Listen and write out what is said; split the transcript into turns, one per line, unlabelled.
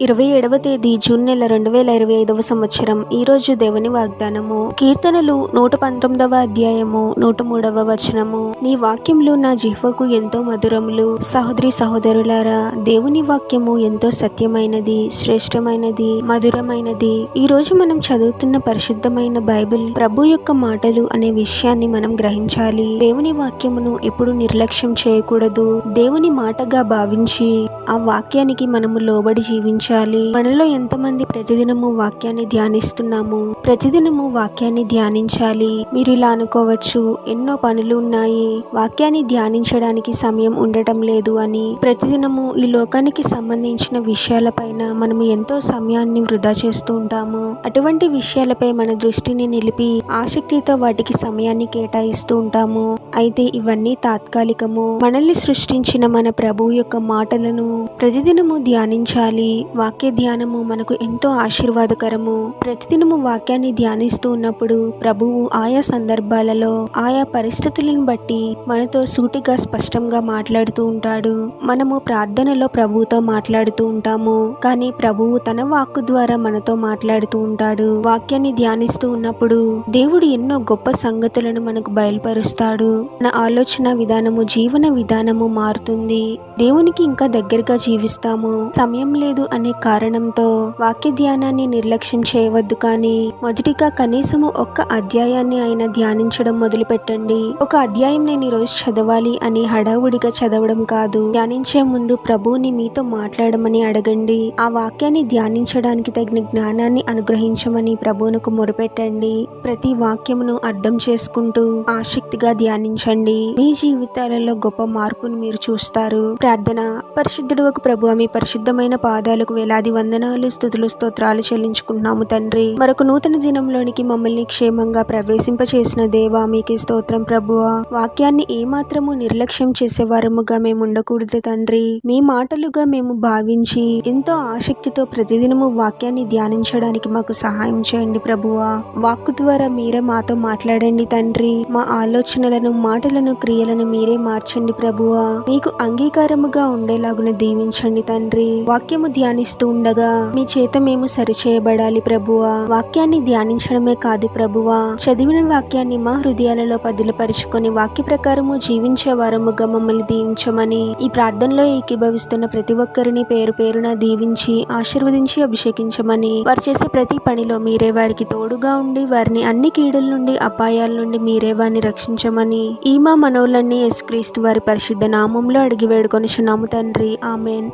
ఇరవై ఏడవ తేదీ జూన్ నెల రెండు వేల ఇరవై ఐదవ సంవత్సరం. ఈ రోజు దేవుని వాగ్దానము. కీర్తనలు నూట పంతొమ్మిదవ అధ్యాయము నూట మూడవ వచనము. నీ వాక్యములు నా జిహ్వకు ఎంతో మధురములు. సహోదరి సహోదరులారా దేవుని వాక్యము ఎంతో సత్యమైనది శ్రేష్టమైనది మధురమైనది. ఈ రోజు మనం చదువుతున్న పరిశుద్ధమైన బైబిల్ ప్రభు యొక్క మాటలు అనే విషయాన్ని మనం గ్రహించాలి. దేవుని వాక్యమును ఎప్పుడు నిర్లక్ష్యం చేయకూడదు. దేవుని మాటగా భావించి ఆ వాక్యానికి మనము లోబడి జీవించాలి. మనలో ఎంతమంది ప్రతిదినము వాక్యాన్ని ధ్యానిస్తున్నాము ప్రతిదినము వాక్యాన్ని ధ్యానించాలి. మీరు ఇలా అనుకోవచ్చు ఎన్నో పనులు ఉన్నాయి. వాక్యాన్ని ధ్యానించడానికి సమయం ఉండటం లేదు అని. ప్రతిదినము ఈ లోకానికి సంబంధించిన విషయాలపైన మనము ఎంతో సమయాన్ని వృధా చేస్తూ ఉంటాము. అటువంటి విషయాలపై మన దృష్టిని నిలిపి ఆసక్తితో వాటికి సమయాన్ని కేటాయిస్తూ ఉంటాము. అయితే ఇవన్నీ తాత్కాలికము. మనల్ని సృష్టించిన మన ప్రభు యొక్క మాటలను ప్రతిదినము ధ్యానించాలి. వాక్య ధ్యానము మనకు ఎంతో ఆశీర్వాదకరము. ప్రతిదినము వాక్యాన్ని ధ్యానిస్తూ ఉన్నప్పుడు ప్రభువు ఆయా సందర్భాలలో ఆయా పరిస్థితులను బట్టి మనతో సూటిగా స్పష్టంగా మాట్లాడుతూ ఉంటాడు. మనము ప్రార్థనలో ప్రభువుతో మాట్లాడుతూ ఉంటాము. కానీ ప్రభువు తన వాక్కు ద్వారా మనతో మాట్లాడుతూ ఉంటాడు. వాక్యాన్ని ధ్యానిస్తూ ఉన్నప్పుడు దేవుడు ఎన్నో గొప్ప సంగతులను మనకు బయలుపరుస్తాడు. మన ఆలోచన విధానము జీవన విధానము మారుతుంది. దేవునికి ఇంకా ఒంటరిగా జీవిస్తాము. సమయం లేదు అనే కారణంతో వాక్య ధ్యానాన్ని నిర్లక్ష్యం చేయవద్దు కానీ మొదటిగా కనీసము ఒక్క అధ్యాయాన్ని అయినా ధ్యానించడం మొదలు పెట్టండి ఒక అధ్యాయం నేను ఈరోజు చదవాలి అని హడావుడిగా చదవడం కాదు. ధ్యానించే ముందు ప్రభువుని మీతో మాట్లాడమని అడగండి. ఆ వాక్యాన్ని ధ్యానించడానికి తగిన జ్ఞానాన్ని అనుగ్రహించమని ప్రభువునకు మొరపెట్టండి. ప్రతి వాక్యమును అర్థం చేసుకుంటూ ఆసక్తిగా ధ్యానించండి. మీ జీవితాలలో గొప్ప మార్పును మీరు చూస్తారు. ప్రార్థన. పరిశుద్ధ ఒక ప్రభు మీ పరిశుద్ధమైన పాదాలకు వేలాది వందనాలు స్థుతులు స్తోత్రాలు చెల్లించుకుంటున్నాము తండ్రి. మరొక నూతన దినంలోనికి మమ్మల్ని క్షేమంగా ప్రవేశింపచేసిన దేవా మీకే స్తోత్రం ప్రభువా వాక్యాన్ని ఏమాత్రము నిర్లక్ష్యం చేసేవారముగా మేము ఉండకూడదు తండ్రి. మీ మాటలుగా మేము భావించి ఎంతో ఆసక్తితో ప్రతిదినము వాక్యాన్ని ధ్యానించడానికి మాకు సహాయం చేయండి ప్రభువా వాక్కు ద్వారా మీరే మాతో మాట్లాడండి తండ్రి. మా ఆలోచనలను మాటలను క్రియలను మీరే మార్చండి ప్రభువా మీకు అంగీకారముగా ఉండేలాగున దీవించండి తండ్రి. వాక్యము ధ్యానిస్తూ ఉండగా మీ చేత మేము సరిచేయబడాలి ప్రభువా. వాక్యాన్ని ధ్యానించడమే కాదు ప్రభువా. చదివిన వాక్యాన్ని మా హృదయాలలో పదిలపరుచుకొని వాక్య ప్రకారము జీవించే వారముగా మమ్మల్ని దీవించమని ఈ ప్రార్థనలో ఏకీభవిస్తున్న ప్రతి ఒక్కరిని పేరు పేరున దీవించి ఆశీర్వదించి అభిషేకించమని వారు చేసే ప్రతి పనిలో మీరే వారికి తోడుగా ఉండి వారిని అన్ని కీడుల నుండి అపాయాల నుండి మీరే వారిని రక్షించమని ఈ మా మనోలన్నీ యేసుక్రీస్తు వారి పరిశుద్ధ నామంలో అడిగి వేడుకొని తండ్రి. ആമേൻ